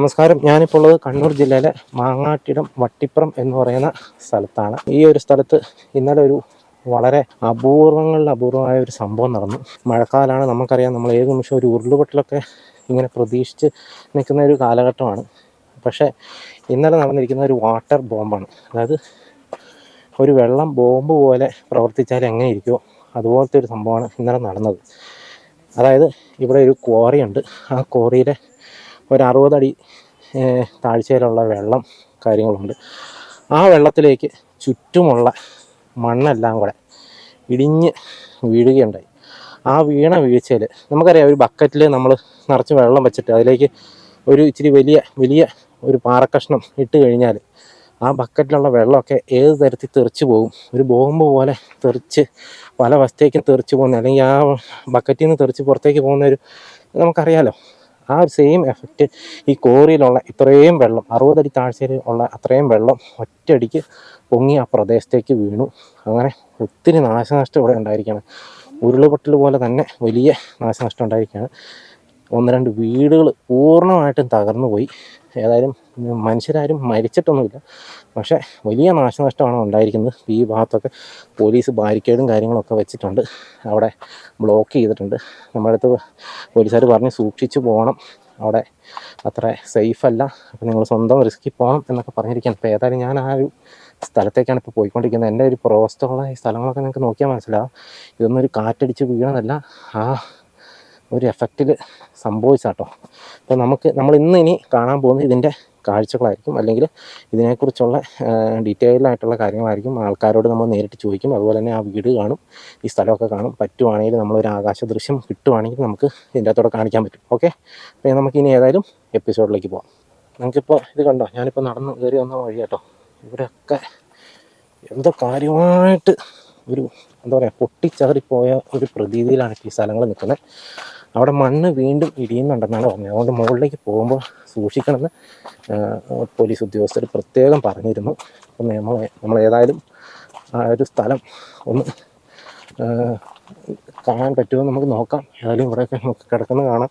നമസ്കാരം. ഞാനിപ്പോൾ ഉള്ളത് കണ്ണൂർ ജില്ലയിലെ മാങ്ങാട്ടിടം വട്ടിപ്പുറം എന്ന് പറയുന്ന സ്ഥലത്താണ്. ഈ ഒരു സ്ഥലത്ത് ഇന്നലെ ഒരു വളരെ അപൂർവങ്ങളിൽ അപൂർവമായ ഒരു സംഭവം നടന്നു. മഴക്കാലമാണ് നമുക്കറിയാം നമ്മൾ ഏത് നിമിഷം ഒരു ഉരുളുപൊട്ടലൊക്കെ ഇങ്ങനെ പ്രതീക്ഷിച്ച് നിൽക്കുന്ന ഒരു കാലഘട്ടമാണ്. പക്ഷേ ഇന്നലെ നടന്നിരിക്കുന്ന ഒരു വാട്ടർ ബോംബാണ്. അതായത് ഒരു വെള്ളം ബോംബ് പോലെ പ്രവർത്തിച്ചാൽ എങ്ങനെ ഇരിക്കുമോ അതുപോലത്തെ ഒരു സംഭവമാണ് ഇന്നലെ നടന്നത്. അതായത് ഇവിടെ ഒരു ക്വാറിയുണ്ട്. ആ ക്വാറിയിലെ ഒരു അറുപതടി താഴ്ചയിലുള്ള വെള്ളം കാര്യങ്ങളുണ്ട്. ആ വെള്ളത്തിലേക്ക് ചുറ്റുമുള്ള മണ്ണെല്ലാം കൂടെ ഇടിഞ്ഞ് വീഴുകയുണ്ടായി. ആ വീണ വീഴ്ചയിൽ നമുക്കറിയാം ഒരു ബക്കറ്റിൽ നമ്മൾ നിറച്ച് വെള്ളം വെച്ചിട്ട് അതിലേക്ക് ഒരു ഇച്ചിരി വലിയ വലിയ ഒരു പാറക്കഷ്ണം ഇട്ട് കഴിഞ്ഞാൽ ആ ബക്കറ്റിലുള്ള വെള്ളമൊക്കെ ഏത് തരത്തിൽ തെറിച്ച് പോകും ഒരു ബോംബ് പോലെ തെറിച്ച് പല വശത്തേക്കും തെറിച്ച് പോകുന്ന അല്ലെങ്കിൽ ആ ബക്കറ്റിൽ നിന്ന് തെറിച്ച് പുറത്തേക്ക് പോകുന്ന ഒരു നമുക്കറിയാലോ ആ ഒരു സെയിം എഫക്റ്റ് ഈ കോറിയിലുള്ള ഇത്രയും വെള്ളം അറുപതടി താഴ്ചയിൽ ഉള്ള അത്രയും വെള്ളം ഒറ്റയടിക്ക് പൊങ്ങി ആ പ്രദേശത്തേക്ക് വീണു. അങ്ങനെ ഒത്തിരി നാശനഷ്ടം ഇവിടെ ഉണ്ടായിരിക്കുകയാണ്. ഉരുളുപൊട്ടൽ പോലെ തന്നെ വലിയ നാശനഷ്ടം ഉണ്ടായിരിക്കുകയാണ്. ഒന്ന് രണ്ട് വീടുകൾ പൂർണമായിട്ടും തകർന്നു പോയി ഏതായാലും മനുഷ്യരാരും മരിച്ചിട്ടൊന്നുമില്ല. പക്ഷേ വലിയ നാശനഷ്ടമാണ് ഉണ്ടായിരിക്കുന്നത്. ഈ ഭാഗത്തൊക്കെ പോലീസ് ബാരിക്കേഡും കാര്യങ്ങളൊക്കെ വെച്ചിട്ടുണ്ട്. അവിടെ ബ്ലോക്ക് ചെയ്തിട്ടുണ്ട്. നമ്മുടെ അടുത്ത് പോലീസുകാർ പറഞ്ഞ് സൂക്ഷിച്ചു പോകണം. അവിടെ അത്ര സേഫ് അല്ല. അപ്പോൾ നിങ്ങൾ സ്വന്തം റിസ്ക്കിൽ പോകണം എന്നൊക്കെ പറഞ്ഞിരിക്കുകയാണ്. അപ്പോൾ ഏതായാലും ഞാൻ ആ ഒരു സ്ഥലത്തേക്കാണ് ഇപ്പോൾ പോയിക്കൊണ്ടിരിക്കുന്നത്. എന്റെ ഒരു പ്രോസ്റ്റുള്ള ഈ സ്ഥലങ്ങളൊക്കെ നിങ്ങൾക്ക് നോക്കിയാൽ മനസ്സിലാവും. ഇതൊന്നും ഒരു കാറ്റടിച്ച് വീണതല്ല. ആ ഒരു എഫക്റ്റിൽ സംഭവിച്ചാട്ടോ. അപ്പോൾ നമുക്ക് നമ്മൾ ഇന്ന് ഇനി കാണാൻ പോകുന്നത് ഇതിന്റെ കാഴ്ചകളായിരിക്കും. അല്ലെങ്കിൽ ഇതിനെക്കുറിച്ചുള്ള ഡീറ്റെയിൽഡായിട്ടുള്ള കാര്യങ്ങളായിരിക്കും ആൾക്കാരോട് നമ്മൾ നേരിട്ട് ചോദിക്കും. അതുപോലെ തന്നെ ആ വീട് കാണും ഈ സ്ഥലമൊക്കെ കാണും. പറ്റുവാണെങ്കിൽ നമ്മളൊരു ആകാശ ദൃശ്യം കിട്ടുവാണെങ്കിൽ നമുക്ക് ഇതിന്റെ അകത്തോടെ കാണിക്കാൻ പറ്റും. ഓക്കെ? അപ്പോൾ നമുക്ക് ഇനി ഏതായാലും എപ്പിസോഡിലേക്ക് പോകാം നമുക്കിപ്പോൾ ഇത് കണ്ടോ? ഞാനിപ്പോൾ നടന്ന് കയറി വന്ന വഴി കേട്ടോ ഇവിടെയൊക്കെ എന്തോ കാര്യമായിട്ട് ഒരു എന്താ പറയുക പൊട്ടിച്ചതറിപ്പോയ ഒരു പ്രതീതിയിലാണ് ഈ സ്ഥലങ്ങൾ നിൽക്കുന്നത്. അവിടെ മണ്ണ് വീണ്ടും ഇടിയുന്നുണ്ടെന്നാണ് പറഞ്ഞത്. അതുകൊണ്ട് മുകളിലേക്ക് പോകുമ്പോൾ സൂക്ഷിക്കണമെന്ന് പോലീസ് ഉദ്യോഗസ്ഥർ പ്രത്യേകം പറഞ്ഞിരുന്നു. അപ്പം നമ്മൾ നമ്മൾ ഏതായാലും ആ ഒരു സ്ഥലം ഒന്ന് കാണാൻ പറ്റുമോ നമുക്ക് നോക്കാം. ഏതായാലും ഇവിടെയൊക്കെ നമുക്ക് കിടക്കുന്നത് കാണാം.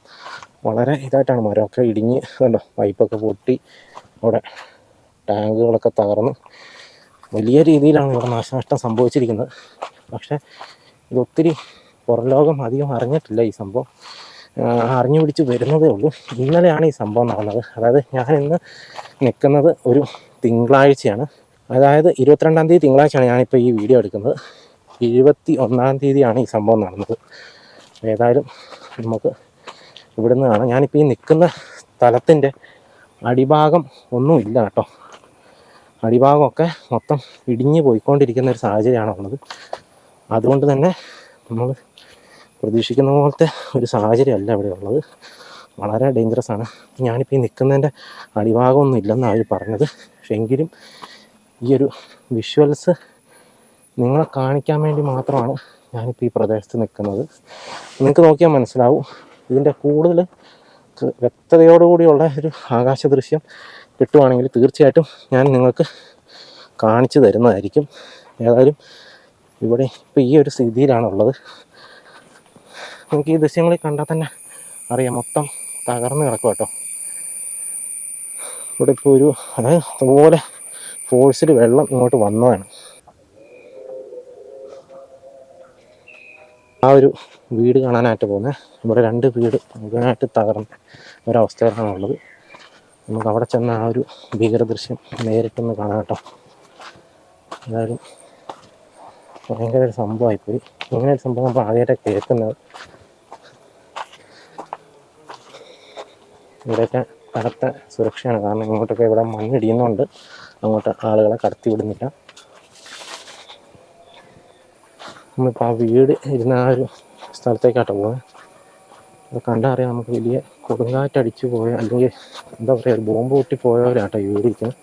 വളരെ ഇതായിട്ടാണ് മരമൊക്കെ ഇടിഞ്ഞ് കണ്ടോ പൈപ്പൊക്കെ പൊട്ടി അവിടെ ടാങ്കുകളൊക്കെ തകർന്ന്. വലിയ രീതിയിലാണ് ഇവിടെ നാശനഷ്ടം സംഭവിച്ചിരിക്കുന്നത്. പക്ഷേ ഇത് ഒത്തിരി പുറം ലോകം അധികം അറിഞ്ഞിട്ടില്ല ഈ സംഭവം. അറിഞ്ഞു പിടിച്ച് വരുന്നതേ ഉള്ളൂ. ഇന്നലെയാണ് ഈ സംഭവം നടന്നത്. അതായത് ഞാൻ ഇന്ന് നിൽക്കുന്നത് ഒരു തിങ്കളാഴ്ചയാണ്. അതായത് ഇരുപത്തിരണ്ടാം തീയതി തിങ്കളാഴ്ചയാണ് ഞാനിപ്പോൾ ഈ വീഡിയോ എടുക്കുന്നത്. ഇരുപത്തി ഒന്നാം തീയതിയാണ് ഈ സംഭവം നടന്നത്. ഏതായാലും നമുക്ക് ഇവിടുന്ന് കാണാം. ഞാനിപ്പോൾ ഈ നിൽക്കുന്ന സ്ഥലത്തിന്റെ അടിഭാഗം ഒന്നുമില്ല കേട്ടോ. അടിഭാഗമൊക്കെ മൊത്തം ഇടിഞ്ഞു പോയിക്കൊണ്ടിരിക്കുന്ന ഒരു സാഹചര്യമാണുള്ളത്. അതുകൊണ്ട് തന്നെ നമ്മൾ പ്രതീക്ഷിക്കുന്ന പോലത്തെ ഒരു സാഹചര്യമല്ല ഇവിടെ ഉള്ളത്. വളരെ ഡേഞ്ചറസ് ആണ്. ഞാനിപ്പോൾ ഈ നിൽക്കുന്നതിന്റെ അടിഭാഗമൊന്നും ഇല്ലെന്നാണ് അവർ പറഞ്ഞത്. പക്ഷെ എങ്കിലും ഈ ഒരു വിഷ്വൽസ് നിങ്ങളെ കാണിക്കാൻ വേണ്ടി മാത്രമാണ് ഞാനിപ്പോൾ ഈ പ്രദേശത്ത് നിൽക്കുന്നത് നിങ്ങൾക്ക് നോക്കിയാൽ മനസ്സിലാവും. ഇതിന്റെ കൂടുതൽ വ്യക്തതയോടുകൂടിയുള്ള ഒരു ആകാശ ദൃശ്യം കിട്ടുവാണെങ്കിൽ തീർച്ചയായിട്ടും ഞാൻ നിങ്ങൾക്ക് കാണിച്ചു തരുന്നതായിരിക്കും. ഏതായാലും ഇവിടെ ഇപ്പോൾ ഈ ഒരു സ്ഥിതിയിലാണുള്ളത്. നമുക്ക് ഈ ദൃശ്യങ്ങളിൽ കണ്ടാൽ തന്നെ അറിയാം. മൊത്തം തകർന്ന് കിടക്കും കേട്ടോ ഇവിടെ ഇപ്പോൾ ഒരു അതായത് അതുപോലെ ഫോഴ്സിൽ വെള്ളം ഇങ്ങോട്ട് വന്നതാണ്. ആ ഒരു വീട് കാണാനായിട്ട് പോകുന്നത് ഇവിടെ രണ്ട് വീട് മുഴുവനായിട്ട് തകർന്ന ഒരവസ്ഥയിലാണ് ഉള്ളത്. നമുക്ക് അവിടെ ചെന്ന ആ ഒരു ഭീകര ദൃശ്യം നേരിട്ടൊന്ന് കാണാം കേട്ടോ എന്തായാലും ഭയങ്കര ഒരു സംഭവമായിപ്പോയി. ഇങ്ങനെ ഒരു സംഭവം നമ്മൾ ആദ്യമായിട്ടാണ് കേൾക്കുന്നത്. ഇവിടെയൊക്കെ കടത്ത സുരക്ഷയാണ്. കാരണം ഇങ്ങോട്ടൊക്കെ ഇവിടെ മണ്ണിടിയുന്നുണ്ട്. അങ്ങോട്ട് ആളുകളെ കടത്തി വിടുന്നില്ല നമ്മളിപ്പോൾ ആ വീട് ഇരുന്ന ആ ഒരു സ്ഥലത്തേക്കാട്ടോ പോകുന്നത് അത് കണ്ടറിയാം നമുക്ക് വലിയ കൊടുങ്കാറ്റടിച്ചു പോയ അല്ലെങ്കിൽ എന്താ പറയുക ഒരു ബോംബ് പൊട്ടി പോയവരാട്ടോ ഈ വീട് ഇരിക്കുന്നത്.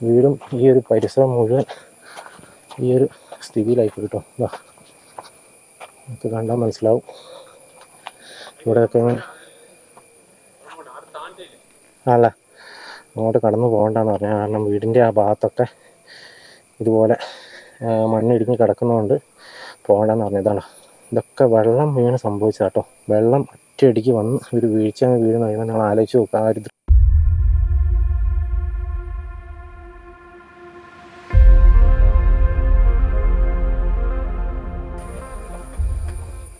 വീടും ഈ ഒരു പരിസരം മുഴുവൻ ഈ ഒരു സ്ഥിതിയിലായിപ്പോയി കേട്ടോ. ഇതാ നമുക്ക് കണ്ടാൽ മനസ്സിലാവും. ഇവിടെയൊക്കെ ഇങ്ങനെ അല്ല അങ്ങോട്ട് കടന്നു പോകണ്ടെന്ന് പറഞ്ഞാൽ കാരണം വീടിന്റെ ആ ഭാഗത്തൊക്കെ ഇതുപോലെ മണ്ണിടിഞ്ഞ് കിടക്കുന്നതുകൊണ്ട് പോകണ്ടെന്ന് പറഞ്ഞതാണ് ഇതൊക്കെ വെള്ളം വീണ് സംഭവിച്ചാട്ടോ വെള്ളം ഒറ്റയടിക്ക് വന്ന് ഒരു വീഴ്ച വീഴുന്ന കഴിയുമ്പോൾ ആലോചിച്ച് നോക്കുക ആ ഒരു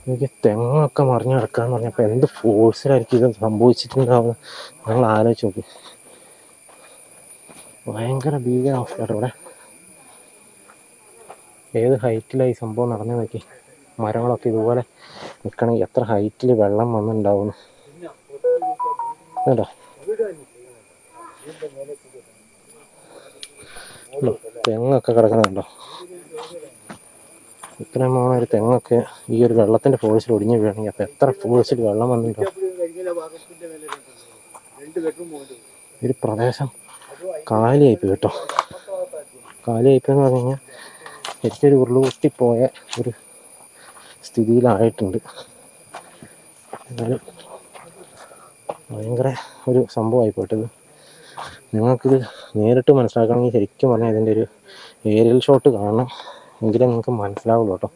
എനിക്ക് തെങ്ങൊക്കെ മറിഞ്ഞു കിടക്കാന്ന് പറഞ്ഞപ്പോൾ എന്ത് ഫോഴ്സിലായിരിക്കും ഇത് സംഭവിച്ചിട്ടുണ്ടാവുന്നത് നിങ്ങൾ ആലോചിച്ച് നോക്കി. ഭയങ്കര ഭീകരാവസ്ഥയാണ് ഇവിടെ. ഏത് ഹൈറ്റിലായി സംഭവം നടന്നു നോക്കി? മരങ്ങളൊക്കെ ഇതുപോലെ നിൽക്കണമെങ്കിൽ എത്ര ഹൈറ്റിൽ വെള്ളം വന്നിട്ടുണ്ടാവുന്നു കേട്ടോ? തെങ്ങൊക്കെ കിടക്കുന്നുണ്ടോ ഇത്രയും ഒരു തെങ്ങൊക്കെ ഈ ഒരു വെള്ളത്തിന്റെ ഫോഴ്സിൽ ഒടിഞ്ഞു വീഴണമെങ്കിൽ അപ്പൊ എത്ര ഫോഴ്സിൽ വെള്ളം വന്നിട്ടുണ്ടോ? ഒരു പ്രദേശം കാലിയായിപ്പോയി കേട്ടോ. കാലിയായിപ്പോയെന്ന് പറഞ്ഞു കഴിഞ്ഞാൽ ശരിക്കൊരു ഉരുളുപൊട്ടിപ്പോയ ഒരു സ്ഥിതിയിലായിട്ടുണ്ട്. എന്നാലും ഭയങ്കര ഒരു സംഭവമായി പോയിട്ടത്. നിങ്ങൾക്കിത് നേരിട്ട് മനസ്സിലാക്കണമെങ്കിൽ ശരിക്കും പറഞ്ഞാൽ ഇതിന്റെ ഒരു ഏരിയൽ ഷോട്ട് കാണണം. എങ്കിലേ നിങ്ങൾക്ക് മനസ്സിലാവുള്ളൂ കേട്ടോ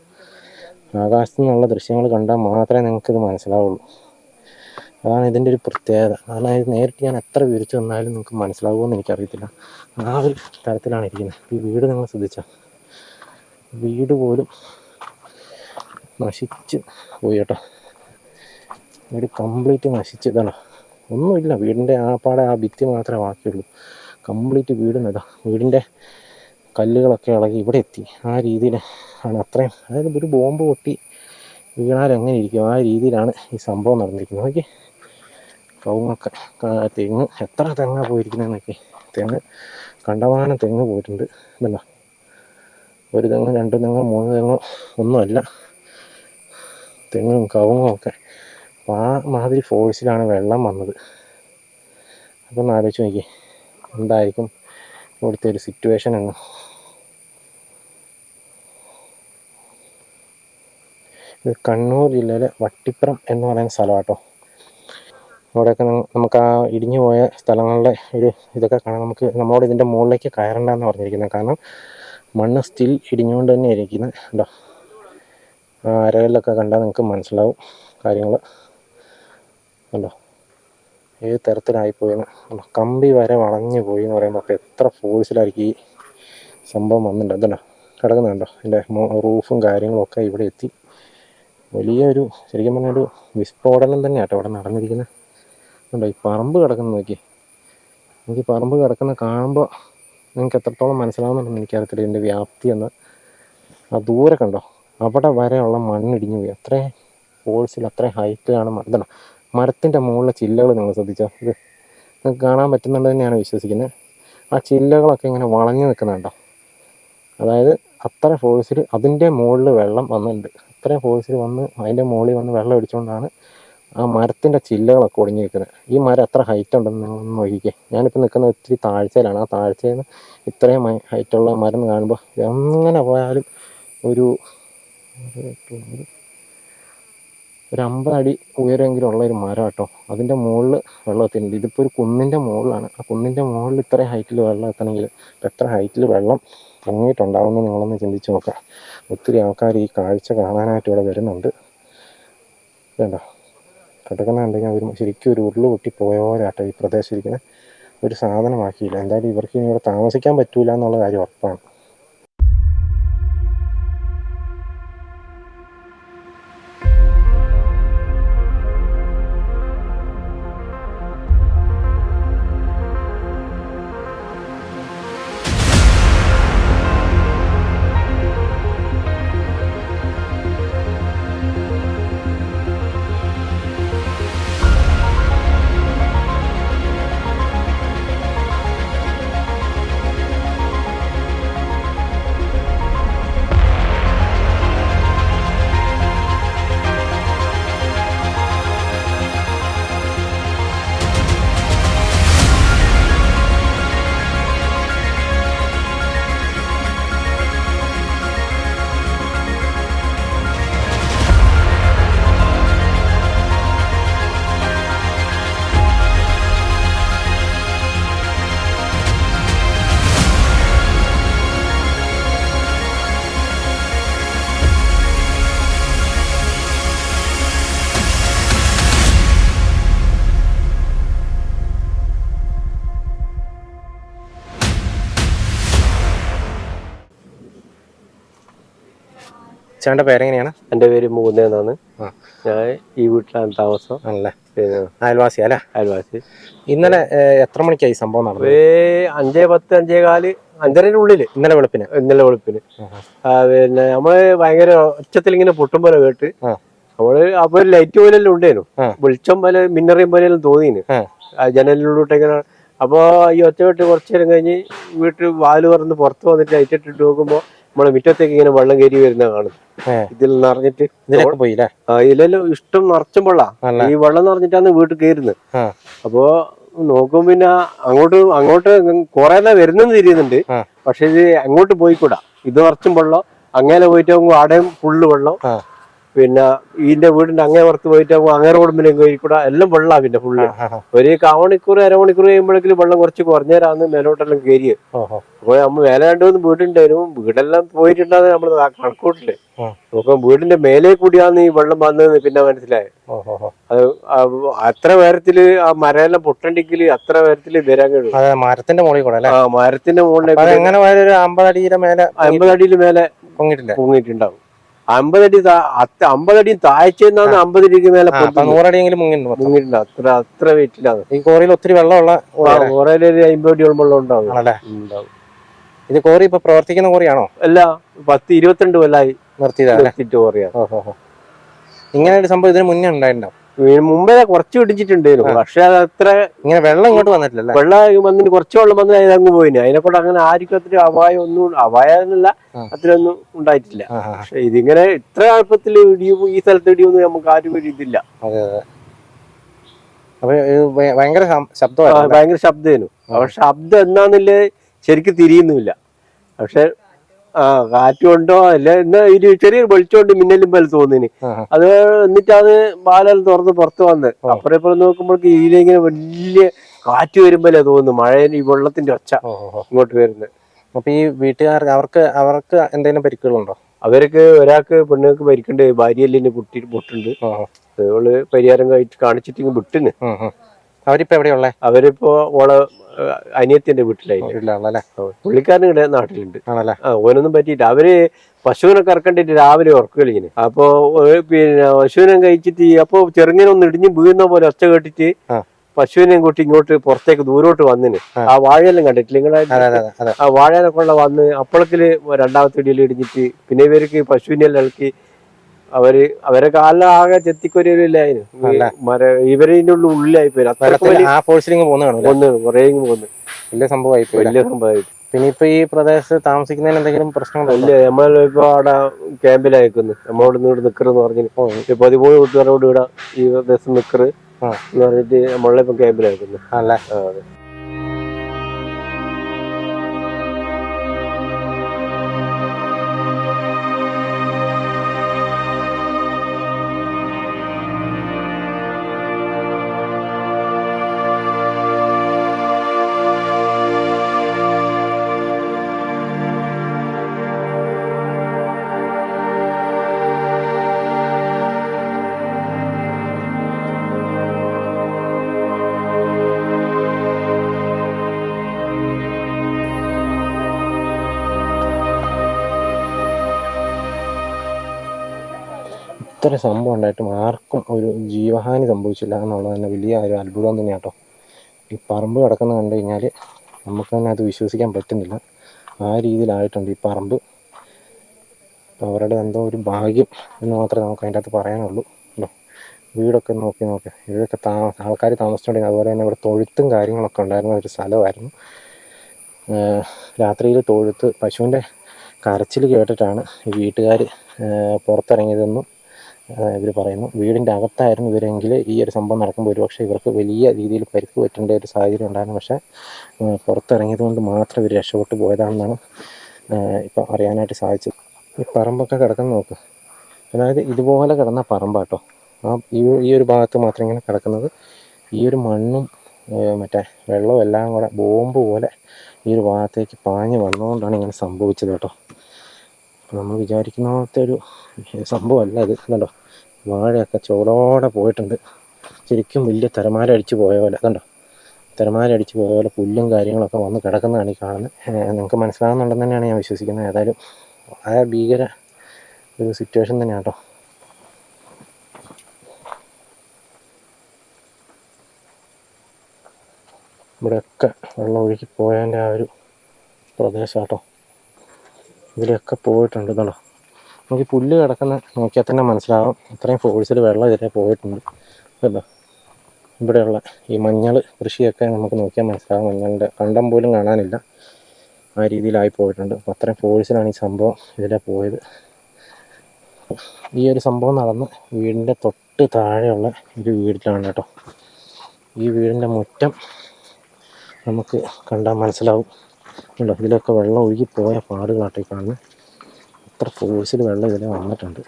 ആകാശത്തു നിന്നുള്ള ദൃശ്യങ്ങൾ കണ്ടാൽ മാത്രമേ നിങ്ങൾക്കിത് മനസ്സിലാവുള്ളൂ. അതാണ് ഇതിന്റെ ഒരു പ്രത്യേകത. കാരണം ഇത് നേരിട്ട് ഞാൻ എത്ര വിവരിച്ചു തന്നാലും നിങ്ങൾക്ക് മനസ്സിലാവുമെന്ന് എനിക്കറിയത്തില്ല. ആ ഒരു തരത്തിലാണ് ഇരിക്കുന്നത്. ഈ വീട് നിങ്ങൾ ശ്രദ്ധിച്ചാൽ വീട് പോലും നശിച്ച് പോയി കേട്ടോ. വീട് കംപ്ലീറ്റ് നശിച്ച്. ഇതാണ്? ഒന്നുമില്ല. വീടിന്റെ ആ പാടെ ആ ഭിത്തി മാത്രമേ ബാക്കിയുള്ളൂ. കംപ്ലീറ്റ് വീടിന് ഇതാ. വീടിന്റെ കല്ലുകളൊക്കെ ഇളകി ഇവിടെ എത്തി. ആ രീതിയിൽ ആണ് അത്രയും. അതായത് ഒരു ബോംബ് പൊട്ടി വീണാൽ എങ്ങനെ ഇരിക്കും? ആ രീതിയിലാണ് ഈ സംഭവം നടന്നിരിക്കുന്നത്. നോക്കി കവുങ്ങൊക്കെ കാ- തെങ്ങ്. എത്ര തെങ്ങാ പോയിരിക്കുന്നതെന്നൊക്കെ. തെങ്ങ് കണ്ടമാനം തെങ്ങ് പോയിട്ടുണ്ട്. ഇതല്ല ഒരു തെങ്ങ് രണ്ട് തെങ്ങ് മൂന്ന് തെങ്ങ് ഒന്നുമല്ല. തെങ്ങും കവുങ്ങും ഒക്കെ. അപ്പോൾ ആ മാതിരി ഫോഴ്സിലാണ് വെള്ളം വന്നത്. അപ്പം ഒന്ന് ആലോചിച്ച് നോക്കി എന്തായിരിക്കും ഇവിടുത്തെ ഒരു സിറ്റുവേഷൻ എന്ന്. ഇത് കണ്ണൂർ ജില്ലയിലെ വട്ടിപ്പുറം എന്ന് പറയുന്ന സ്ഥലം കേട്ടോ അവിടെയൊക്കെ നമുക്ക് ആ ഇടിഞ്ഞു പോയ സ്ഥലങ്ങളുടെ ഒരു ഇതൊക്കെ കാണാൻ നമുക്ക് നമ്മളോട് ഇതിന്റെ മുകളിലേക്ക് കയറണ്ടെന്ന് പറഞ്ഞിരിക്കുന്നത്. കാരണം മണ്ണ് സ്റ്റിൽ ഇടിഞ്ഞുകൊണ്ട് തന്നെ ഇരിക്കുന്നത് കേട്ടോ അരകളിലൊക്കെ കണ്ടാൽ നിങ്ങൾക്ക് മനസ്സിലാവും കാര്യങ്ങൾ. കണ്ടോ? ഏത് തരത്തിലായിപ്പോയെന്ന് കമ്പി വരെ വളഞ്ഞു പോയി എന്ന് പറയുമ്പോൾ അപ്പോൾ എത്ര ഫോഴ്സിലായിരിക്കും ഈ സംഭവം വന്നിട്ടുണ്ട്. അതുണ്ടോ കിടക്കുന്നുണ്ടോ എന്റെ റൂഫും കാര്യങ്ങളൊക്കെ ഇവിടെ എത്തി. വലിയൊരു ശരിക്കും പറഞ്ഞാൽ ഒരു വിസ്ഫോടനം തന്നെയാട്ടോ ഇവിടെ നടന്നിരിക്കുന്നത് ഉണ്ടോ ഈ പറമ്പ് കിടക്കുന്ന നോക്കി. എനിക്ക് പറമ്പ് കിടക്കുന്ന കാണുമ്പോൾ നിങ്ങൾക്ക് എത്രത്തോളം മനസ്സിലാവുന്നുണ്ടെന്ന് എനിക്കറിയത്തില്ല ഇതിന്റെ വ്യാപ്തി എന്ന്. ആ ദൂരെ കണ്ടോ അവിടെ വരെയുള്ള മണ്ണിടിഞ്ഞു പോയി. അത്രയും ഫോഴ്സിൽ അത്രയും ഹൈറ്റിലാണ് മർദ്ദനം മരത്തിന്റെ മുകളിലെ ചില്ലകൾ നിങ്ങൾ ശ്രദ്ധിച്ചാൽ ഇത് നിങ്ങൾക്ക് കാണാൻ പറ്റുന്നുണ്ട് തന്നെയാണ് വിശ്വസിക്കുന്നത് ആ ചില്ലകളൊക്കെ ഇങ്ങനെ വളഞ്ഞു നിൽക്കുന്നുണ്ടോ? അതായത് അത്ര ഫോഴ്സിൽ അതിന്റെ മുകളിൽ വെള്ളം വന്നിട്ടുണ്ട്. അത്രയും ഫോഴ്സിൽ വന്ന് അതിന്റെ മുകളിൽ വന്ന് വെള്ളം അടിച്ചുകൊണ്ടാണ് ആ മരത്തിന്റെ ചില്ലകളൊക്കെ ഒടിഞ്ഞു നിൽക്കുന്നത് ഈ മരം എത്ര ഹൈറ്റ് ഉണ്ടെന്ന് നിങ്ങളൊന്ന് നോക്കിക്കേ. ഞാനിപ്പോൾ നിൽക്കുന്ന ഒത്തിരി താഴ്ചയിലാണ്. ആ താഴ്ചയിൽ നിന്ന് ഇത്രയും ഹൈറ്റുള്ള മരം കാണുമ്പോൾ എങ്ങനെ പോയാലും ഒരു ഒരു അമ്പത് അടി ഉയരമെങ്കിലും ഉള്ള ഒരു മരം കേട്ടോ അതിന്റെ മുകളിൽ വെള്ളം എത്തിയിട്ടുണ്ട്. ഇതിപ്പോൾ ഒരു കുന്നിന്റെ മുകളിലാണ്. ആ കുന്നിന്റെ മുകളിൽ ഇത്രയും ഹൈറ്റിൽ വെള്ളം എത്തണമെങ്കിൽ എത്ര ഹൈറ്റിൽ വെള്ളം പൊങ്ങിയിട്ടുണ്ടാവുമെന്ന് നിങ്ങളൊന്ന് ചിന്തിച്ച് നോക്കുക. ഒത്തിരി ആൾക്കാർ ഈ കാഴ്ച കാണാനായിട്ട് ഇവിടെ വരുന്നുണ്ട്. വേണ്ട. കിടക്കുന്നുണ്ടെങ്കിൽ അവർ ശരിക്കും ഒരു ഉരുൾ പൊട്ടി പോയവരാട്ടോ ഈ പ്രദേശം ഇരിക്കുന്ന ഒരു സാധനമാക്കിയില്ല. എന്തായാലും ഇവർക്ക് ഇനി ഇവിടെ താമസിക്കാൻ പറ്റൂല എന്നുള്ള കാര്യം ഉറപ്പാണ്. ചേട്ടന്റെ പേരെങ്ങനെയാണ്? എന്റെ പേര് മൂന്നേന്നാണ് എന്നാണ്. ഞാൻ ഈ വീട്ടിലാണ് താമസം. ആണല്ലേ? അയൽവാസി അല്ലേ? അയൽവാസി. ഇന്നലെ എത്ര മണിക്കായി സംഭവം നടന്നത്? അഞ്ചേ പത്ത് അഞ്ചേ കാൽ അഞ്ചരയുടെ ഉള്ളിൽ. ഇന്നലെ വെളുപ്പിന്. ഇന്നലെ വെളുപ്പിന്. പിന്നെ നമ്മൾ ഭയങ്കര ഒച്ചത്തിൽ ഇങ്ങനെ പൊട്ടും പോലെ കേട്ട്. നമ്മൾ അപ്പൊ ഒരു ലൈറ്റ് പോലെല്ലാം ഉണ്ടേനു. വെളിച്ചം പോലെ മിന്നറിയും പോലെയെല്ലാം തോന്നിന്. ജനലിലൂടെ ഇങ്ങനെ. അപ്പൊ ഈ ഒച്ച കേട്ട് കുറച്ചു നേരം കഴിഞ്ഞ് വീട്ടിൽ വാൽ പറന്ന് പുറത്ത് വന്നിട്ട് ലൈറ്റ് ഇട്ടിട്ട് നോക്കുമ്പോ നമ്മളെ മുറ്റത്തേക്ക് ഇങ്ങനെ വെള്ളം കയറി വരുന്ന കാണും. ഇതിൽ നിറഞ്ഞിട്ട് ഇതിലൊക്കെ പോയില്ലേ? ആ ഇതിലെല്ലാം ഇഷ്ടം നിറച്ചും വെള്ളാ. അല്ല. ഈ വെള്ളം നിറഞ്ഞിട്ടാണ് വീട്ടിൽ കയറുന്നത്. അപ്പോ നോക്കും പിന്നെ അങ്ങോട്ട് അങ്ങോട്ട് കുറെ വരുന്നെന്ന് തിരിയുന്നുണ്ട്. പക്ഷെ ഇത് അങ്ങോട്ട് പോയിക്കൂടാ. ഇത് നിറച്ചും വെള്ളം. അങ്ങനെ പോയിട്ട് അവിടെയും ഫുള്ള് വെള്ളം. പിന്നെ ഇതിന്റെ വീടിന്റെ അങ്ങേ പുറത്ത് പോയിട്ട് അങ്ങ് റോഡിലും പോയിക്കൂടാ എല്ലാം വെള്ളാ പിന്നെ ഫുള്ള് ഒരു കാമണിക്കൂർ അരമണിക്കൂർ കഴിയുമ്പോഴേക്കും വെള്ളം കുറച്ച് കുറഞ്ഞേരാന്ന് മേലോട്ടെല്ലാം കയറി അപ്പൊ നമ്മൾ മേലെ രണ്ടു മൂന്ന് വീടുണ്ടായിരുന്നു. വീടെല്ലാം പോയിട്ടുണ്ടാകുന്ന നമ്മൾ കണക്കൂട്ടില്ലേ അപ്പൊ നോക്കാം വീടിന്റെ മേലെ കൂടിയാന്ന് ഈ വെള്ളം വന്നതെന്ന് പിന്നെ മനസ്സിലായത് ഓഹോ. അത് അത്ര വേരത്തിൽ ആ മരമെല്ലാം പൊട്ടണ്ടെങ്കിൽ അത്ര വേരത്തിൽ വരാൻ കഴിയും. മരത്തിന്റെ മുകളിൽ കൂടെ ആ മരത്തിന്റെ മുകളിൽ മുകളിലേക്ക് അതെങ്ങനെ പോയാലും അമ്പത് അടിയുടെ മേലെ അമ്പത് അടിയിൽ മേലെ പൊങ്ങിട്ടില്ലേ. പൊങ്ങിയിട്ടുണ്ടാവും. അമ്പതടി അമ്പതടി താഴ്ചയെന്നാണ് അമ്പതടിക്ക് മേലെ നൂറടിയെങ്കിലും മുങ്ങിട്ടുണ്ട് അത്ര അത്ര വെയിറ്റിലാണ്. ഈ കോറിയിൽ ഒത്തിരി വെള്ളമുള്ള കോറയിൽ ഒരു അമ്പത് അടി വെള്ളം ഉണ്ടാവും. ഇത് കോറി ഇപ്പൊ പ്രവർത്തിക്കുന്ന കോറിയാണോ? അല്ല പത്ത് ഇരുപത്തിരണ്ട് കൊല്ലായി നിർത്തി കോറിയാണ്. ഇങ്ങനെ ഒരു സംഭവം ഇതിന് മുന്നേ ഉണ്ടായിട്ടുണ്ടാവും. മുമ്പേ കുറച്ച് പിടിച്ചിട്ടുണ്ടായിരുന്നു പക്ഷെ അത് അത്ര ഇങ്ങനെ വെള്ളം ഇങ്ങോട്ട് വന്നിട്ടില്ല വെള്ളം വന്നിട്ട് കുറച്ച് വെള്ളം വന്നു അതിനങ്ങ് അങ്ങ് പോയിന്. അതിനെ കൊണ്ട് അങ്ങനെ ആർക്കും അത്ര അപായം ഒന്നും അപായം എന്നല്ല ആ. അത്രയൊന്നും ഉണ്ടായിട്ടില്ല. പക്ഷെ ഇതിങ്ങനെ ഇത്ര എളുപ്പത്തിൽ ഇടിയും ഈ സ്ഥലത്ത് ഇടിയൊന്നും നമുക്ക് ആരും ഒരു ഇതില്ല. അപ്പൊ ഭയങ്കര ശബ്ദമായിരുന്നു ഭയങ്കര ശബ്ദമായിരുന്നു. പക്ഷെ ശബ്ദം എന്നാന്നില്ലേ ശരിക്കും തിരിയുന്നുമില്ല. പക്ഷെ ആ കാറ്റ് കൊണ്ടോ അല്ല എന്നാ ഒരു ചെറിയൊരു വെളിച്ചമുണ്ട് മിന്നലും പോലെ തോന്നിന് അത് എന്നിട്ട് അത് ബാലൽ തുറന്ന് പുറത്ത് വന്ന്. അപ്പുറം ഇപ്പുറം നോക്കുമ്പോഴേക്ക് ഇതിലിങ്ങനെ വലിയ കാറ്റ് വരുമ്പോഴേ തോന്നുന്നു. മഴ ഈ വെള്ളത്തിന്റെ ഒച്ച. ഇങ്ങോട്ട് വരുന്നത്. അപ്പൊ ഈ വീട്ടുകാർക്ക് അവർക്ക് അവർക്ക് എന്തെങ്കിലും പരിക്കുകളുണ്ടോ? അവർക്ക് ഒരാൾക്ക് പെണ്ണുങ്ങൾക്ക് പരിക്കുണ്ട്. ഭാര്യയല്ലേ പൊട്ടി പൊട്ടുണ്ട്. അതുകൊണ്ട്. അവൾ പരിഹാരം കഴിച്ച് കാണിച്ചിട്ട് വിട്ടിന്. അവരിപ്പോ എവിടെയുള്ളേ? അവരിപ്പോ ഓളെ അനിയത്തിന്റെ വീട്ടിലായി. പുള്ളിക്കാരൻ ഇവിടെ നാട്ടിലുണ്ട്. ആണല്ലേ? ആ ഓനൊന്നും പറ്റിയിട്ട് അവർ പശുവിനെ കറക്കണ്ടിട്ട് രാവിലെ ഉറക്കളിങ്ങനെ അപ്പൊ പിന്നെ പശുവിനെ കഴിച്ചിട്ട് അപ്പൊ ചെറുങ്ങനെ ഒന്ന് ഇടിഞ്ഞ് വീഴുന്ന പോലെ ഒച്ച കേട്ടിട്ട് പശുവിനെ പശുവിനെയും കൂട്ടി ഇങ്ങോട്ട് പുറത്തേക്ക് ദൂരോട്ട് വന്നിന്. ആ. വാഴയെല്ലാം കണ്ടിട്ടില്ല നിങ്ങളെ? ആ വാഴനെ കൊള്ള വന്ന് അപ്പളത്തിൽ രണ്ടാമത്തെ ഇടിയിൽ ഇടിഞ്ഞിട്ട് പിന്നെ ഇവർക്ക് പശുവിനെ ഇളക്കി അവർ അവരെ കാലിൽ ആകെ ചെത്തിക്കൊരില്ലായിരുന്നു അല്ല. മര ഇവരതിന്റെ ഉള്ളിൽ ഉള്ളിലായി പോയി. ആ ഫോഴ്സിലിങ് പോകുന്നതാണ് ഒന്ന് കുറേ പോന്ന് വലിയ സംഭവമായി പോയി വലിയ സംഭവമായി പിന്നെ ഇപ്പൊ ഈ പ്രദേശത്ത് താമസിക്കുന്നതിന് എന്തെങ്കിലും പ്രശ്നങ്ങളില്ല നമ്മളിപ്പോ അവിടെ ക്യാമ്പിലായിക്കുന്നു. നമ്മളോട് ഇവിടെ നിക്കറെന്ന് പറഞ്ഞു. പതിമൂന്ന് കൂട്ടുകാരോട് ഇവിടെ ഈ പ്രദേശം നിക്കറ്. എന്ന് പറഞ്ഞിട്ട് നമ്മളിപ്പോ ക്യാമ്പിലായിരിക്കുന്നു ആണല്ലേ ഇത്ര സംഭവം ഉണ്ടായിട്ടും ആർക്കും ഒരു ജീവഹാനി സംഭവിച്ചില്ല എന്നുള്ളത് തന്നെ വലിയ ഒരു അത്ഭുതം തന്നെയാണ് കേട്ടോ ഈ പറമ്പ് കിടക്കുന്ന കണ്ടു കഴിഞ്ഞാൽ നമുക്ക് തന്നെ അത് വിശ്വസിക്കാൻ പറ്റുന്നില്ല. ആ രീതിയിലായിട്ടുണ്ട് ഈ പറമ്പ്. അവരുടെ എന്തോ ഒരു ഭാഗ്യം എന്ന് മാത്രമേ നമുക്ക് അതിന്റെ അകത്ത് പറയാനുള്ളൂ. അല്ലോ വീടൊക്കെ നോക്കി നോക്കി. ഇവിടെയൊക്കെ താ ആൾക്കാർ താമസിച്ചുകൊണ്ടിരുന്നത് അതുപോലെ തന്നെ ഇവിടെ തൊഴുത്തും കാര്യങ്ങളൊക്കെ ഉണ്ടായിരുന്ന ഒരു സ്ഥലമായിരുന്നു. രാത്രിയിൽ തൊഴുത്ത് പശുവിന്റെ കരച്ചിൽ കേട്ടിട്ടാണ് ഈ വീട്ടുകാർ പുറത്തിറങ്ങിയതെന്നും ഇവർ പറയുന്നു. വീടിന്റെ അകത്തായിരുന്നു ഇവരെങ്കിൽ ഈ ഒരു സംഭവം നടക്കുമ്പോൾ ഒരുപക്ഷെ ഇവർക്ക് വലിയ രീതിയിൽ പരിക്ക് പറ്റേണ്ട ഒരു സാഹചര്യം ഉണ്ടായിരുന്നു. പക്ഷേ പുറത്തിറങ്ങിയത് കൊണ്ട് മാത്രം ഇവർ രക്ഷപ്പെട്ടു പോയതാണെന്നാണ് ഇപ്പം അറിയാനായിട്ട് സാധിച്ചത്. ഈ പറമ്പൊക്കെ കിടക്കുന്ന നോക്ക്. അതായത് ഇതുപോലെ കിടന്ന പറമ്പാട്ടോ. ആ ഈ ഈ ഒരു ഭാഗത്ത് മാത്രം ഇങ്ങനെ കിടക്കുന്നത്. ഈ ഒരു മണ്ണും മറ്റേ വെള്ളവും എല്ലാം കൂടെ ബോംബ് പോലെ ഈ ഒരു ഭാഗത്തേക്ക് പാഞ്ഞ് വന്നതുകൊണ്ടാണ് ഇങ്ങനെ സംഭവിച്ചത് കേട്ടോ. നമ്മൾ വിചാരിക്കുന്ന ഒരു സംഭവമല്ല ഇത് കണ്ടോ? വാഴയൊക്കെ ചോളോടെ പോയിട്ടുണ്ട്. ശരിക്കും വലിയ തിരമാല അടിച്ച് പോയ പോലെ. കണ്ടോ? തിരമാല അടിച്ച് പോയ പോലെ പുല്ലും കാര്യങ്ങളൊക്കെ വന്ന് കിടക്കുന്നതാണ് ഈ കാണുന്നത്. നിങ്ങൾക്ക് മനസ്സിലാകുന്നുണ്ടെന്ന് തന്നെയാണ് ഞാൻ വിശ്വസിക്കുന്നത്. ഏതായാലും വളരെ ഭീകര ഒരു സിറ്റുവേഷൻ തന്നെയാണ് കേട്ടോ. ഇവിടെയൊക്കെ വെള്ളം ഒഴുകി പോയതിന്റെ ആ ഒരു പ്രദേശം കേട്ടോ. ഇതിലൊക്കെ പോയിട്ടുണ്ട് ഇതല്ലോ നമുക്ക് പുല്ല് കിടക്കുന്ന നോക്കിയാൽ തന്നെ മനസ്സിലാവും. ഇത്രയും ഫോഴ്സിൽ വെള്ളം ഇതിലെ പോയിട്ടുണ്ട്. കേട്ടോ ഇവിടെയുള്ള ഈ മഞ്ഞൾ കൃഷിയൊക്കെ നമുക്ക് നോക്കിയാൽ മനസ്സിലാവും. മഞ്ഞളിന്റെ കണ്ടം പോലും കാണാനില്ല. ആ രീതിയിലായി പോയിട്ടുണ്ട്. അപ്പോൾ അത്രയും ഫോഴ്സിലാണ് ഈ സംഭവം ഇതിലെ പോയത്. ഈ ഒരു സംഭവം നടന്ന് വീടിന്റെ തൊട്ട് താഴെയുള്ള ഒരു വീട്ടിലാണ് കേട്ടോ ഈ വീടിന്റെ മുറ്റം നമുക്ക് കണ്ടാൽ മനസ്സിലാവും. ഉണ്ടോ? ഇതിലൊക്കെ വെള്ളം ഒഴുകി പോയ പാടുകളാട്ടെ കാണുന്നത് അത്ര ഫോഴ്സിൽ വെള്ളം ഇതിൽ വന്നിട്ടുണ്ട്.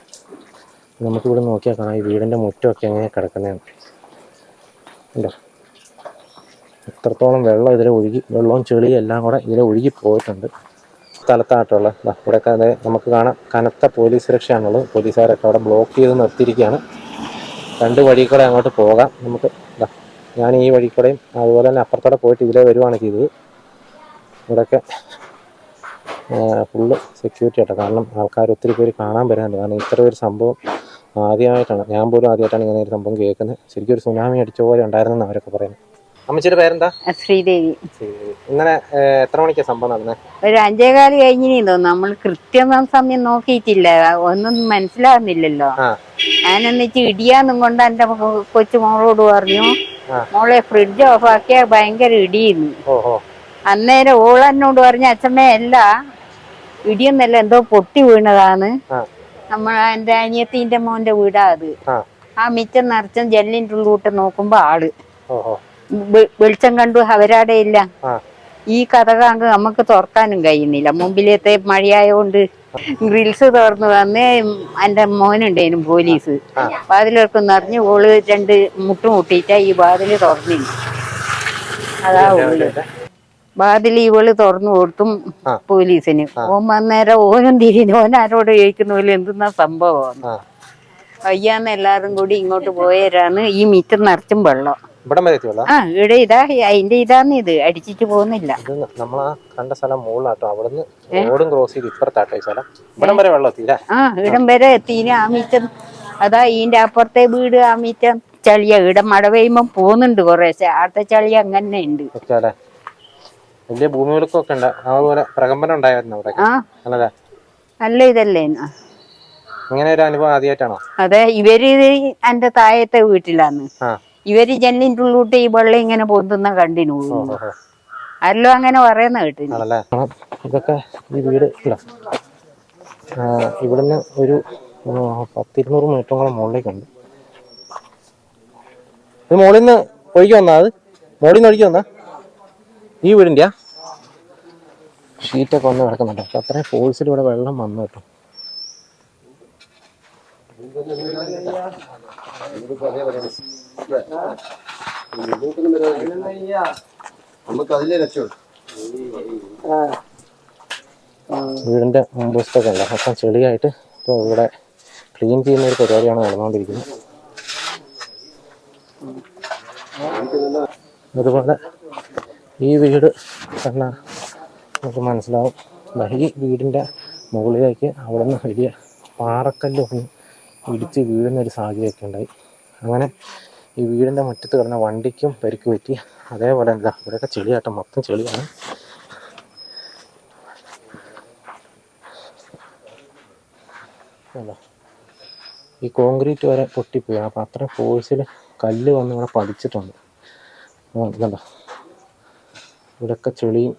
നമുക്കിവിടെ നോക്കിയാൽ കാണാം. ഈ വീടിന്റെ മുറ്റമൊക്കെ എങ്ങനെ കിടക്കുന്നതാണ് ഉണ്ടോ? എത്രത്തോളം വെള്ളം ഇതിലെ ഒഴുകി വെള്ളവും ചെളിയും എല്ലാം കൂടെ ഇതിലെ ഒഴുകി പോയിട്ടുണ്ട്. സ്ഥലത്തായിട്ടുള്ള അതെ നമുക്ക് കാണാം. കനത്ത പോലീസ് സുരക്ഷയാണുള്ളത്. പോലീസുകാരൊക്കെ അവിടെ ബ്ലോക്ക് ചെയ്ത് നിർത്തിയിരിക്കുകയാണ്. രണ്ട് വഴി കൂടെ അങ്ങോട്ട് പോകാം നമുക്ക്. ഞാൻ ഈ വഴി കൂടെയും അതുപോലെ തന്നെ അപ്പുറത്തോടെ പോയിട്ട് ഇതിലെ വരുവാണ് ചെയ്തത്. ഇവിടെയൊക്കെ ഫുള്ള് സെക്യൂരിറ്റി ആട്ടോ. കാരണം ആൾക്കാർ ഒത്തിരി പേര് കാണാൻ വരുന്നുണ്ട്. കാരണം ഇത്ര ഒരു സംഭവം ആദ്യമായിട്ടാണ്. ഞാൻ പോലും ആദ്യമായിട്ടാണ് ഇങ്ങനെ ഒരു സംഭവം കേൾക്കുന്നത്. ശരിക്കും ഒരു സുനാമി അടിച്ച പോലെ ഉണ്ടായിരുന്നെന്ന് അവരൊക്കെ പറയുന്നത്. അമ്മച്ചിയുടെ പേരെന്താ? ശ്രീദേവി. ഇന്നലെ എത്ര മണിക്കാണ് സംഭവം നടന്നത് ഒരു അഞ്ചേകാൽ കഴിഞ്ഞിനി തോന്നുന്നു. നമ്മൾ കൃത്യം സമയം നോക്കിയിട്ടില്ല. ഒന്നും മനസ്സിലാകുന്നില്ലല്ലോ ഞാൻ എന്നിട്ട് ഇടിയാന്നും കൊണ്ട് എന്റെ കൊ- കൊച്ചു മോളോട് പറഞ്ഞു. മോളെ ഫ്രിഡ്ജ് ഓഫ് ആക്കിയാൽ ഭയങ്കര ഇടിയുന്നു. ഓഹോ. അന്നേരം ഓളെന്നോട് പറഞ്ഞ അച്ഛമ്മേ അല്ല ഇടിയൊന്നല്ല എന്തോ പൊട്ടി വീണതാണ്. നമ്മൾ എന്റെ അനിയത്തിന്റെ മോന്റെ വീടാ അത്. ആ. മിച്ചം നിറച്ചും ജെല്ലിന്റെ ഉള്ളൂട്ട് നോക്കുമ്പോ ആൾ. വെളിച്ചം കണ്ടു അവരാടെ ഇല്ല. ഈ ഈ കഥകാങ്ക് നമുക്ക് തുറക്കാനും കഴിയുന്നില്ല. മുമ്പിലത്തെ മഴയായോണ്ട് ഗ്രിൽസ് തുറന്നു. വന്ന് എന്റെ മോനുണ്ടേനും പോലീസ്. വാതിലൊക്കെ നിറഞ്ഞ് ഓൾ രണ്ട് മുട്ടുമുട്ടിയിട്ടാ ഈ വാതിൽ തുറന്നില്ല അതാ ഉള്ളു. വാതിൽ ഇവൾ തുറന്നു കൊടുത്തും. പോലീസിന്. ഓൻ വന്നേരം ഓനും തിരിഞ്ഞു ഓൻ ആരോട് ചോദിക്കുന്ന പോലെ എന്തെന്നാ സംഭവം? അയ്യാന്ന് എല്ലാരും കൂടി ഇങ്ങോട്ട് പോയരാന്ന് ഈ മിറ്റം നിറച്ചും വെള്ളം. ആ ഇവിടെ ഇതാ അതിന്റെ ഇതാന്ന് ഇത്. അടിച്ചിട്ട് പോകുന്നില്ല. നമ്മളാ കണ്ട സ്ഥലം മുകളിലാട്ടോ അവിടുന്ന് റോഡും ക്രോസ് ചെയ്ത് ഇപ്പുറത്താട്ടോ ഈ സ്ഥലം. ഇവിടം വരെ വെള്ളം എത്തിയില്ലേ? ആ ഇവിടം വരെ എത്തിന് ആ മിറ്റം അതാ ഇതിന്റെ അപ്പുറത്തെ വീട് ആ മിറ്റം ചളിയ ഇവിടെ മഴ പെയ്യുമ്പോ പോകുന്നുണ്ട് കുറേശ്ശെ. അടുത്ത ചളി അങ്ങനെ ഉണ്ട്. വലിയ ഭൂമി കുലുക്കമൊക്കെ ഉണ്ട് അതുപോലെ പ്രകമ്പനം ഉണ്ടായിരുന്നു അവിടെ. അല്ല നല്ല ഇതല്ലേ. ഇങ്ങനെ ഒരു അനുഭവം ആദ്യമായിട്ടാണോ അതെ ഇവർ എന്റെ താഴത്തെ വീട്ടിലാണ്. ഇവർ ജനലിന്റെ ഉള്ളൂട്ട് ഈ വെള്ളം ഇങ്ങനെ പൊന്തുന്ന കണ്ടിനു. അല്ലോ അങ്ങനെ പറയുന്ന കേട്ടില്ല ഇതൊക്കെ ഈ വീട് ഇവിടുന്ന് ഒരു പത്തിരുന്നൂറ് മീറ്ററോളം മുകളിലേക്കുണ്ട്. ഇത് മുകളിൽ നിന്ന് ഒഴുകി വന്നാ അത്? മുകളിൽ നിന്ന് ഒഴുകി വന്നാ? ഈ വീടിന്റെയാ? ഷീറ്റൊക്കെ വന്ന് കിടക്കുന്നുണ്ട്. അപ്പോൾ അത്രയും ഫോഴ്സിൽ ഇവിടെ വെള്ളം വന്നു കേട്ടോ. നമുക്ക് അതിലെ രക്ഷയുള്ളൂ വീടിന്റെ മുമ്പുവശത്തൊക്കെ ഉണ്ട്. അപ്പം ചെളിയായിട്ട് ഇപ്പോൾ ഇവിടെ ക്ലീൻ ചെയ്യുന്ന ഒരു പരിപാടിയാണ് നടന്നുകൊണ്ടിരിക്കുന്നത്. അതുപോലെ ഈ വീട് കണ്ടാൽ നമുക്ക് മനസ്സിലാവും. ഈ വീടിന്റെ മുകളിലേക്ക് അവിടെ നിന്ന് വലിയ പാറക്കല്ലൊന്ന് ഇടിച്ച് വീഴുന്നൊരു സാഹചര്യമൊക്കെ ഉണ്ടായി. അങ്ങനെ ഈ വീടിന്റെ മുറ്റത്ത് കിടന്ന വണ്ടിക്കും പരിക്ക് പറ്റി അതേപോലെ എന്താ ഇവിടെയൊക്കെ ചെളിയാട്ടം. മൊത്തം ചെളിയാണ്. അല്ല ഈ കോൺക്രീറ്റ് വരെ പൊട്ടിപ്പോയി. അപ്പം അത്ര ഫോഴ്സിൽ കല്ല് വന്ന് ഇവിടെ പതിച്ചിട്ടുണ്ട്. ഇവിടെയൊക്കെ ചെളിയും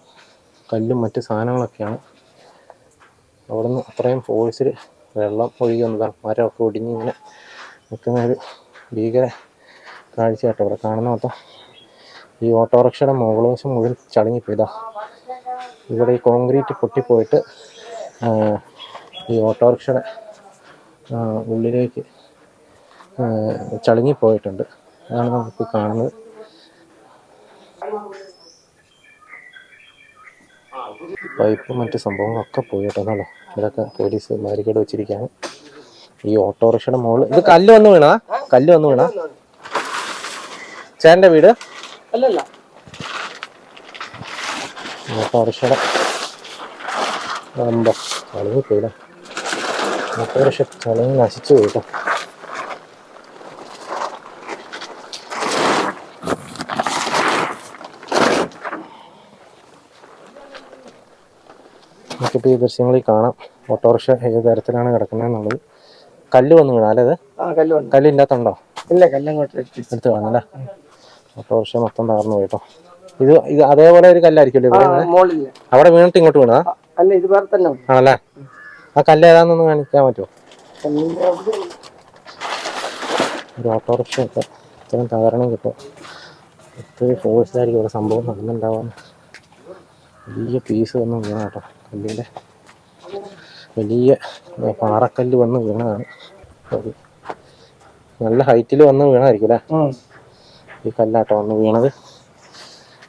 കല്ലും മറ്റ് സാധനങ്ങളൊക്കെയാണ്. അവിടുന്ന് അത്രയും ഫോഴ്സിൽ വെള്ളം ഒഴുകി വന്നതാണ്. മരമൊക്കെ ഒടിഞ്ഞ് ഇങ്ങനെ നിൽക്കുന്ന ഒരു ഭീകര കാഴ്ചയായിട്ട് അവിടെ കാണുന്ന മൊത്തം. ഈ ഓട്ടോറിക്ഷയുടെ മുകളോശം മുഴുവൻ ചടങ്ങിപ്പോയതാ ഇവിടെ ഈ കോൺക്രീറ്റ് പൊട്ടിപ്പോയിട്ട് ഈ ഓട്ടോറിക്ഷയുടെ ഉള്ളിലേക്ക് ചളുങ്ങിപ്പോയിട്ടുണ്ട് അതാണ് നമുക്ക് കാണുന്നത്. പൈപ്പും മറ്റ് സംഭവങ്ങളൊക്കെ കേട്ടോ. ഇതൊക്കെ പോലീസ് ബാരിക്കേഡ് വെച്ചിരിക്കുകയാണ്. ഈ ഓട്ടോറിക്ഷയുടെ മുകളിൽ ഇത് കല്ല് വന്ന് വീണാ കല്ല് വന്ന് വീണാ ചേട്ടന്റെ വീട്? അല്ലല്ല. ഓട്ടോറിക്ഷയുടെ മുമ്പ് പോയില്ല ഓട്ടോറിക്ഷ ചളങ്ങി നശിച്ചു പോയി നമുക്കിപ്പോൾ ഈ ദൃശ്യങ്ങളിൽ കാണാം. ഓട്ടോറിക്ഷ ഏത് തരത്തിലാണ് കിടക്കുന്നത് എന്നുള്ളത്. കല്ല് വന്ന് വീണാ അല്ലേ അത്? കല്ലില്ലാത്തുണ്ടോ ഇല്ല കല്ലങ്ങോട്ട്. എടുത്ത് കാണല്ലേ ഓട്ടോറിക്ഷ മൊത്തം തകർന്നു പോയിട്ടോ ഇത് ഇത് അതേപോലെ ഒരു കല്ലായിരിക്കും അവിടെ വീണിട്ട് ഇങ്ങോട്ട് വീണതാ? അല്ല ഇത് വേറെ തന്നെ ആണല്ലേ? ആ കല്ല് ഏതാണെന്നൊന്ന് കാണിക്കാൻ പറ്റുമോ? ഒരു ഓട്ടോറിക്ഷ ഒക്കെ ഇത്രയും തകരണം കിട്ടും. ഇത്രയും ഫോഴ്സിലായിരിക്കും ഇവിടെ സംഭവം നടന്നുണ്ടാവാൻ വലിയ പീസ് ഒന്നും വീണ കേട്ടോ. കല്ലിന്റെ വലിയ പാറക്കല്ല് വന്ന് വീണതാണ്. നല്ല ഹൈറ്റിൽ വന്ന് വീണായിരിക്കും അല്ലേ? ഈ കല്ലാട്ടോ വന്ന് വീണത്.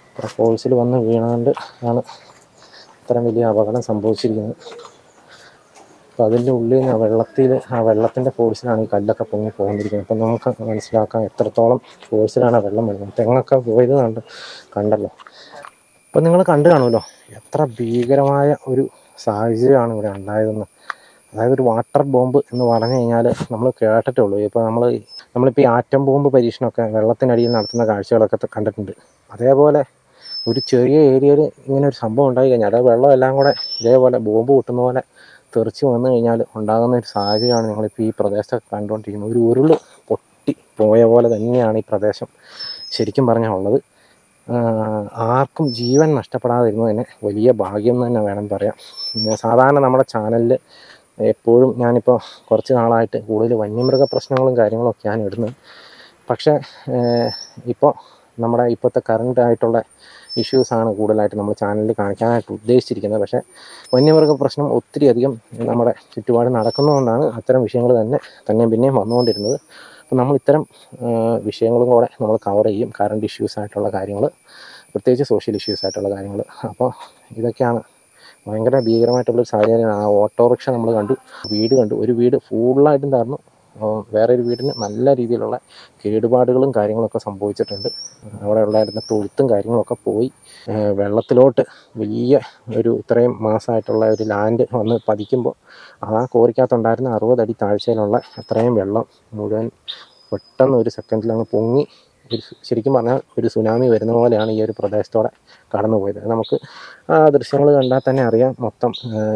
ഇത്ര ഫോഴ്സിൽ വന്ന് വീണതുകൊണ്ട് ആണ് ഇത്രയും വലിയ അപകടം സംഭവിച്ചിരിക്കുന്നത്. അപ്പോൾ അതിന്റെ ഉള്ളിൽ നിന്ന് ആ വെള്ളത്തിൽ ആ വെള്ളത്തിന്റെ ഫോഴ്സിലാണ് ഈ കല്ലൊക്കെ പൊങ്ങി പോകുന്നിരിക്കുന്നത് അപ്പം നമുക്ക് മനസ്സിലാക്കാം എത്രത്തോളം ഫോഴ്സിലാണ് ആ വെള്ളം വരുന്നത് തെങ്ങൊക്കെ പോയത് കണ്ട് കണ്ടല്ലോ. അപ്പം നിങ്ങൾ കണ്ടു കാണുമല്ലോ. എത്ര ഭീകരമായ ഒരു സാഹചര്യമാണ് ഇവിടെ ഉണ്ടായതെന്ന്. അതായത് ഒരു വാട്ടർ ബോംബ് എന്ന് പറഞ്ഞു കഴിഞ്ഞാൽ നമ്മൾ കേട്ടിട്ടേ ഉള്ളൂ ഇപ്പോൾ നമ്മൾ നമ്മളിപ്പോൾ ഈ ആറ്റം ബോംബ് പരീക്ഷണമൊക്കെ വെള്ളത്തിനടിയിൽ നടത്തുന്ന കാഴ്ചകളൊക്കെ കണ്ടിട്ടുണ്ട്. അതേപോലെ ഒരു ചെറിയ ഏരിയയിൽ ഇങ്ങനെ ഒരു സംഭവം ഉണ്ടായി കഴിഞ്ഞാൽ അതായത് വെള്ളം എല്ലാം കൂടെ ഇതേപോലെ ബോംബ് പൊട്ടുന്ന പോലെ തെറിച്ച് വന്നു കഴിഞ്ഞാൽ ഉണ്ടാകുന്ന ഒരു സാഹചര്യമാണ് ഞങ്ങളിപ്പോൾ ഈ പ്രദേശത്തൊക്കെ കണ്ടുകൊണ്ടിരിക്കുന്നത്. ഒരു ഉരുൾ പൊട്ടി പോയ പോലെ തന്നെയാണ് ഈ പ്രദേശം ശരിക്കും പറഞ്ഞാൽ ഉള്ളത് ആർക്കും ജീവൻ നഷ്ടപ്പെടാതിരുന്നത് തന്നെ വലിയ ഭാഗ്യം തന്നെ വേണം പറയാം. സാധാരണ നമ്മുടെ ചാനലിൽ എപ്പോഴും ഞാനിപ്പോൾ കുറച്ച് നാളായിട്ട് കൂടുതൽ വന്യമൃഗ പ്രശ്നങ്ങളും കാര്യങ്ങളൊക്കെയാണ് ഇടുന്നത് പക്ഷേ ഇപ്പോൾ നമ്മുടെ ഇപ്പോഴത്തെ കറണ്ട് ആയിട്ടുള്ള ഇഷ്യൂസാണ് കൂടുതലായിട്ട് നമ്മൾ ചാനലിൽ കാണിക്കാനായിട്ട് ഉദ്ദേശിച്ചിരിക്കുന്നത്. പക്ഷേ വന്യമൃഗ പ്രശ്നം ഒത്തിരി അധികം നമ്മുടെ ചുറ്റുപാട് നടക്കുന്നതുകൊണ്ടാണ് അത്തരം വിഷയങ്ങൾ തന്നെ തന്നെയും പിന്നെയും വന്നുകൊണ്ടിരുന്നത്. അപ്പോൾ നമ്മൾ ഇത്തരം വിഷയങ്ങളും കൂടെ നമ്മൾ കവർ ചെയ്യും. കറണ്ട് ഇഷ്യൂസ് ആയിട്ടുള്ള കാര്യങ്ങൾ പ്രത്യേകിച്ച് സോഷ്യൽ ഇഷ്യൂസ് ആയിട്ടുള്ള കാര്യങ്ങൾ അപ്പോൾ ഇതൊക്കെയാണ് ഭയങ്കര ഭീകരമായിട്ടുള്ളൊരു സാഹചര്യമാണ്. ആ ഓട്ടോറിക്ഷ നമ്മൾ കണ്ടു വീട് കണ്ടു. ഒരു വീട് ഫുള്ളായിട്ടും തകർന്നു. വേറെ ഒരു വീടിന് നല്ല രീതിയിലുള്ള കേടുപാടുകളും കാര്യങ്ങളൊക്കെ സംഭവിച്ചിട്ടുണ്ട്. അവിടെ ഉണ്ടായിരുന്ന തൊഴുത്തും കാര്യങ്ങളൊക്കെ പോയി. വെള്ളത്തിലോട്ട് വലിയ ഒരു ഇത്രയും മാസമായിട്ടുള്ള ഒരു ലാൻഡ് വന്ന് പതിക്കുമ്പോൾ ആ കോറിക്കകത്തുണ്ടായിരുന്ന അറുപതടി താഴ്ചയിലുള്ള അത്രയും വെള്ളം മുഴുവൻ പെട്ടെന്ന് ഒരു സെക്കൻഡിൽ അങ്ങ് പൊങ്ങി ഒരു ശരിക്കും പറഞ്ഞാൽ ഒരു സുനാമി വരുന്ന പോലെയാണ് ഈ ഒരു പ്രദേശത്തോടെ കടന്നു പോയത് നമുക്ക് ആ ദൃശ്യങ്ങൾ കണ്ടാൽ തന്നെ അറിയാം മൊത്തം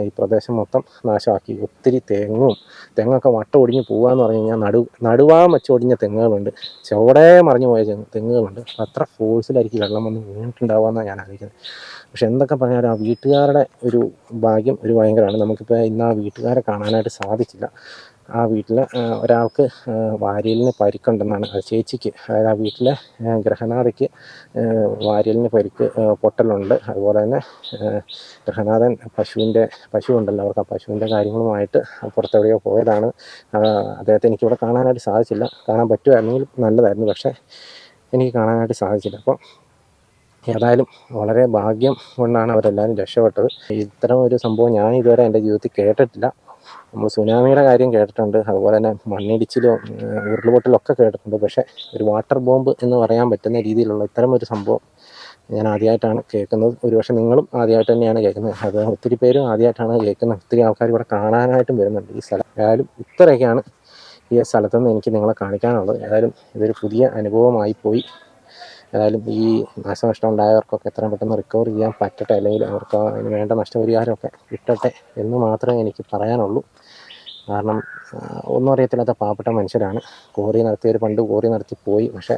ഈ പ്രദേശം മൊത്തം നാശമാക്കി. ഒത്തിരി തെങ്ങും തെങ്ങൊക്കെ വട്ടം ഒടിഞ്ഞ് പോകാമെന്ന് പറഞ്ഞു കഴിഞ്ഞാൽ നടു നടുവാൻ വെച്ച് ഒടിഞ്ഞ തെങ്ങുകളുണ്ട്. ചുവടെ മറിഞ്ഞു പോയ തെങ്ങുകളുണ്ട്. അത്ര ഫോഴ്സിലായിരിക്കും വെള്ളം വന്ന് വീണിട്ടുണ്ടാവുമെന്നാണ് ഞാൻ ആലോചിക്കുന്നത്. പക്ഷെ എന്തൊക്കെ പറഞ്ഞാലും ആ വീട്ടുകാരുടെ ഒരു ഭാഗ്യം ഒരു ഭയങ്കരമാണ്. നമുക്കിപ്പോൾ ഇന്ന് ആ വീട്ടുകാരെ കാണാനായിട്ട് സാധിച്ചില്ല. ആ വീട്ടിൽ ഒരാൾക്ക് വാരിയലിന് പരിക്കുണ്ടെന്നാണ്. ആ ചേച്ചിക്ക് അതായത് ആ വീട്ടിലെ ഗ്രഹനാഥയ്ക്ക് വാരിയലിന് പരിക്ക് പൊട്ടലുണ്ട്. അതുപോലെ തന്നെ ഗ്രഹനാഥൻ പശുവിന്റെ പശു ഉണ്ടല്ലോ അവർക്ക് ആ പശുവിന്റെ കാര്യങ്ങളുമായിട്ട് പുറത്തെവിടെയോ പോയതാണ്. അദ്ദേഹത്തെ എനിക്കിവിടെ കാണാനായിട്ട് സാധിച്ചില്ല. കാണാൻ പറ്റുമായിരുന്നെങ്കിൽ നല്ലതായിരുന്നു പക്ഷേ എനിക്ക് കാണാനായിട്ട് സാധിച്ചില്ല. അപ്പോൾ ഏതായാലും വളരെ ഭാഗ്യം കൊണ്ടാണ് അവരെല്ലാവരും രക്ഷപ്പെട്ടത്. ഇത്തരം ഒരു സംഭവം ഞാൻ ഇതുവരെ എന്റെ ജീവിതത്തിൽ കേട്ടിട്ടില്ല. നമ്മൾ സുനാമിയുടെ കാര്യം കേട്ടിട്ടുണ്ട് അതുപോലെ തന്നെ മണ്ണിടിച്ചിലോ ഏഹ് ഉരുൾപൊട്ടലോ ഒക്കെ കേട്ടിട്ടുണ്ട്. പക്ഷേ ഒരു വാട്ടർ ബോംബ് എന്ന് പറയാൻ പറ്റുന്ന രീതിയിലുള്ള ഇത്തരം ഒരു സംഭവം ഞാൻ ആദ്യമായിട്ടാണ് കേൾക്കുന്നത്. ഒരുപക്ഷെ നിങ്ങളും ആദ്യമായിട്ട് തന്നെയാണ് കേൾക്കുന്നത്. അത് ഒത്തിരി പേരും ആദ്യമായിട്ടാണ് കേൾക്കുന്നത്. ഒത്തിരി ആൾക്കാർ ഇവിടെ കാണാനായിട്ടും വരുന്നുണ്ട് ഈ സ്ഥലം. ഏതായാലും ഇത്രയൊക്കെയാണ് ഈ സ്ഥലത്തുനിന്ന് എനിക്ക് നിങ്ങളെ കാണിക്കാനുള്ളത്. ഏതായാലും ഇതൊരു പുതിയ അനുഭവമായി പോയി. ഏതായാലും ഈ നാശനഷ്ടം ഉണ്ടായവർക്കൊക്കെ എത്രയും പെട്ടെന്ന് റിക്കവർ ചെയ്യാൻ പറ്റട്ടെ അല്ലെങ്കിൽ അവർക്ക് അതിന് വേണ്ട നഷ്ടപരിഹാരമൊക്കെ കിട്ടട്ടെ എന്ന് മാത്രമേ എനിക്ക് പറയാനുള്ളൂ. കാരണം ഒന്നും അറിയത്തില്ലാത്ത പാവപ്പെട്ട മനുഷ്യരാണ്. കോറി നടത്തിയവർ പണ്ട് കോറി നടത്തി പോയി. പക്ഷേ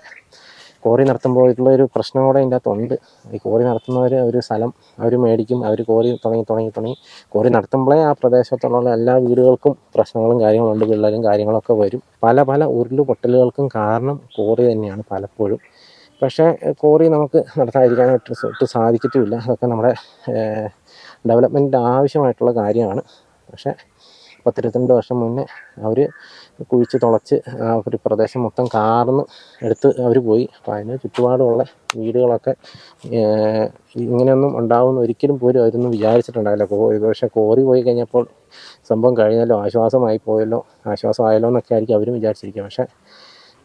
കോറി നടത്തുമ്പോഴുള്ള ഒരു പ്രശ്നം കൂടെ ഇതിന്റെ അകത്തുണ്ട്. ഈ കോറി നടത്തുന്നവർ ഒരു സ്ഥലം അവർ മേടിക്കും അവർ കോറി തുടങ്ങി തുടങ്ങി തുടങ്ങി. കോറി നടത്തുമ്പോഴേ ആ പ്രദേശത്തുള്ള എല്ലാ വീടുകൾക്കും പ്രശ്നങ്ങളും കാര്യങ്ങളും ഉണ്ട് വിള്ളലും കാര്യങ്ങളൊക്കെ വരും. പല പല ഉരുൾ പൊട്ടലുകൾക്കും കാരണം കോറി തന്നെയാണ് പലപ്പോഴും. പക്ഷേ കോറി നമുക്ക് നടത്താതിരിക്കാനായിട്ട് സാധിക്കത്തുമില്ല അതൊക്കെ നമ്മുടെ ഡെവലപ്മെന്റിന്റെ ആവശ്യമായിട്ടുള്ള കാര്യമാണ്. പക്ഷേ പത്തിരുപത്തിരണ്ട് വർഷം മുന്നേ അവർ കുഴിച്ച് തുളച്ച് ആ ഒരു പ്രദേശം മൊത്തം കാർന്ന് എടുത്ത് അവർ പോയി. അപ്പോൾ അതിന് ചുറ്റുപാടുമുള്ള വീടുകളൊക്കെ ഇങ്ങനെയൊന്നും ഉണ്ടാവുമെന്ന് ഒരിക്കലും പോലും അവരൊന്നും വിചാരിച്ചിട്ടുണ്ടാവില്ല പക്ഷേ കോറി പോയി കഴിഞ്ഞപ്പോൾ സംഭവം കഴിഞ്ഞല്ലോ ആശ്വാസമായി പോയല്ലോ ആശ്വാസമായല്ലോ എന്നൊക്കെ ആയിരിക്കും അവരും വിചാരിച്ചിരിക്കുക. പക്ഷേ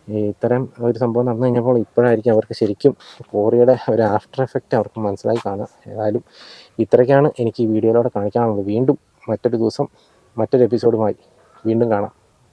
ഇത്തരം ഒരു സംഭവം നടന്നു കഴിഞ്ഞപ്പോൾ ഇപ്പോഴായിരിക്കും അവർക്ക് ശരിക്കും കോറിയുടെ ഒരു ആഫ്റ്റർ എഫക്റ്റ് അവർക്ക് മനസ്സിലായി കാണുക. ഏതായാലും ഇത്രയ്ക്കാണ് എനിക്ക് ഈ വീഡിയോയിലൂടെ കാണിക്കാനുള്ളത്. വീണ്ടും മറ്റൊരു ദിവസം മറ്റൊരു എപ്പിസോഡുമായി വീണ്ടും കാണാം.